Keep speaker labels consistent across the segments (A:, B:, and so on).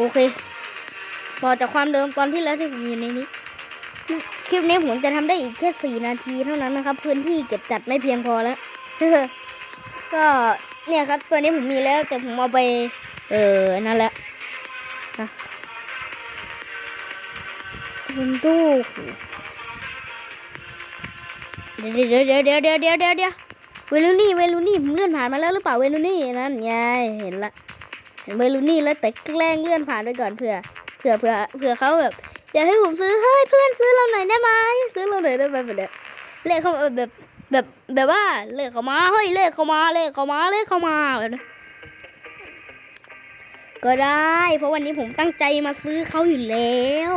A: โอเคต่อจากความเดิมตอนที่แล้วที่ผมอยู่ในนี้ คลิปนี้ผมจะทำได้อีกแค่สี่นาทีเท่านั้นนะครับ พื้นที่เก็บจัดไม่เพียงพอแล้ว ก็เนี่ยครับ ตัวนี้ผมมีแล้วแต่ผมเอาไป เออนั่นแหละคุณดูเดี๋ยวเดี๋ยวเดี๋ยวเดี๋ยวเดี๋ยวเดี๋ยวเดี๋ยวเวลูนี่เวลูนี่ผมเลื่อนผ่านมาแล้วหรือเปล่าเวลูนี่นั่นไงเห็นละ เห็นเวลูนี่แล้วแต่แกล้งเลื่อนผ่านไปก่อนเผื่อเผื่อเผื่อเผื่อเขาแบบอยากให้ผมซื้อเฮ้ยเพื่อนซื้อเราหน่อยได้ไหมซื้อเราหน่อยได้ไหมแบบเนี้ยเลขเขาแบบแบบแบบว่าเลขเขามาเฮ้ยเลขเขามาเลขเขามาเลขเขามาแบบนี้ก็ได้ เพราะวันนี้ผมตั้งใจมาซื้อเขาอยู่แล้ว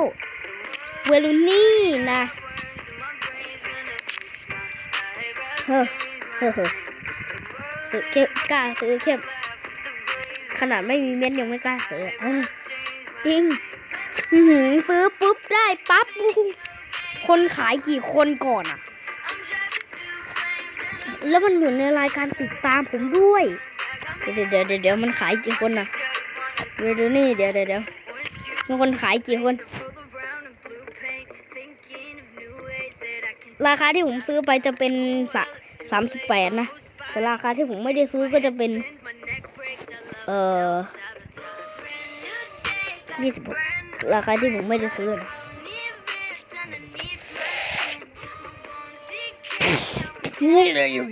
A: เวลูนี่นะเฮ้อเฮ้อเฮ้อซื้อเข้มกล้าซื้อเข้ม ขนาดไม่มีเม็ดยังไม่กล้าซื้อจริงซื้อปุ๊บได้ปั๊บคนขายกี่คนก่อนอะแล้วมันอยู่ในรายการติดตามผมด้วย เดี๋ยวเดี๋ยวเดี๋ยวมันขายกี่คนอะเดี๋ยวนี่เดี๋ยวเดี๋ยวเดี๋ยวมันคนขายกี่คน ราคาที่ผมซื้อไปจะเป็นสามสิบแปดนะ แต่ราคาที่ผมไม่ได้ซื้อก็จะเป็น เอ่อยี่สิบราคาที่ผมไม่ได้ซื้อนะนี่เลยอยู่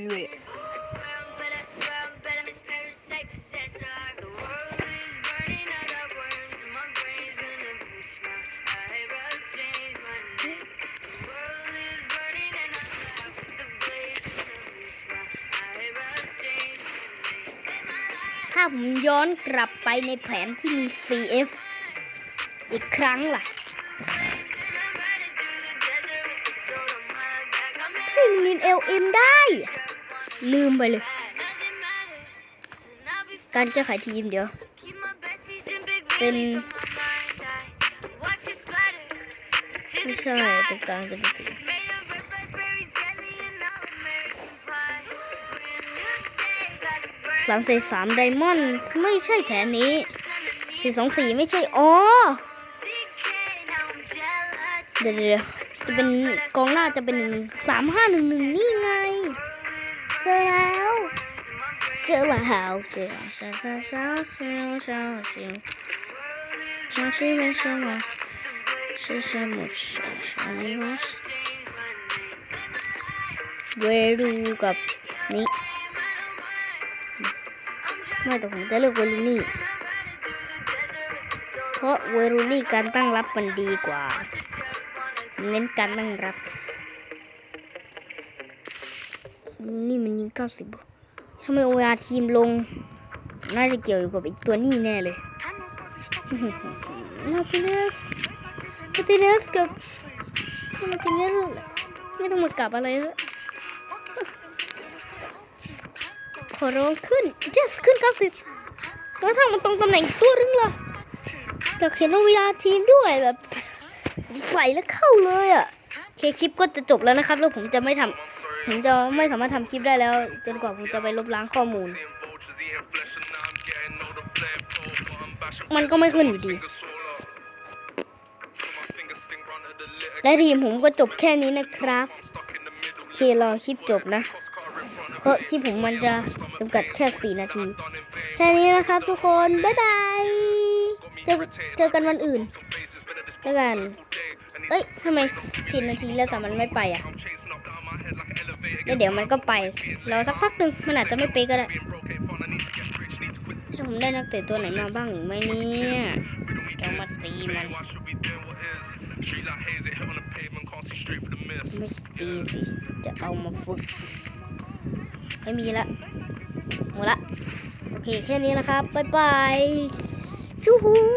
A: ถ้าผมย้อนกลับไปในแผนที่มี CF อีกครั้งล่ะเฮ้ยมันลินเอลเอ็มได้ ลืมไปเลย การแก้ไขทีมเดี๋ยว เป็น ไม่ใช่ตรงกลางจะเป็น สามสี่สามไดมอนด์ไม่ใช่แผนนี้สี่สองสี่ไม่ใช่อ๋อเดี๋ยวจะเป็นกองหน้าจะเป็นหนึ่งสามห้าหนึ่งหนึ่งนี่ไง เจอแล้ว เจอแล้วเจอชาชาชาซิวชาซิวชาชิเป็นชามาชื่อชาหมดชาลิมัสเวรูกับนี่ ไม่แต่ผมจะเลือกเวรูนี่เพราะเวรูนี่การตั้งรับมันดีกว่า เน้นการตั้งรับ นี่มันยิงเก้าสิบทำไมเวลาทีมลง น่าจะเกี่ยวอยู่กับอีกตัวนี้แน่เลยมาติเนสมาติเนสกับมาติเนสไม่ต้องมากลับอะไรแล้ว ขอร้องขึ้น yes ขึ้นเก้าสิบแล้วถ้ามันตรงตำแหน่งตัวนึงล่ะแต่เขียนว่าเวลาทีมด้วยแบบใส่แล้วเข้าเลยอะเคคลิปก็จะจบแล้วนะครับ แล้วผมจะไม่ทำผมจะไม่สามารถทำคลิปได้แล้ว จนกว่าผมจะไปลบล้างข้อมูล มันก็ไม่ขึ้นอยู่ดี และทีมผมก็จบแค่นี้นะครับ เครอคลิปจบนะ เพราะคลิปผมมันจะ จำกัดแค่ 4 นาที แค่นี้นะครับทุกคน บ๊ายบายเจอเจอกันวันอื่นเจอกันเอ้ยทำไมสี่นาทีแล้วแต่มันไม่ไปอะแล้วเดี๋ยวมันก็ไปรอสักพักหนึ่งมันอาจจะไม่ไปก็ได้ถ้าผมได้นักเตะตัวไหนมาบ้างหรือไม่เนี่ยจะมาตีมันไม่ตีสิจะเอามาฝึก ไม่มีละหมดละ โอเคแค่นี้นะครับ บ๊ายบายชูฮู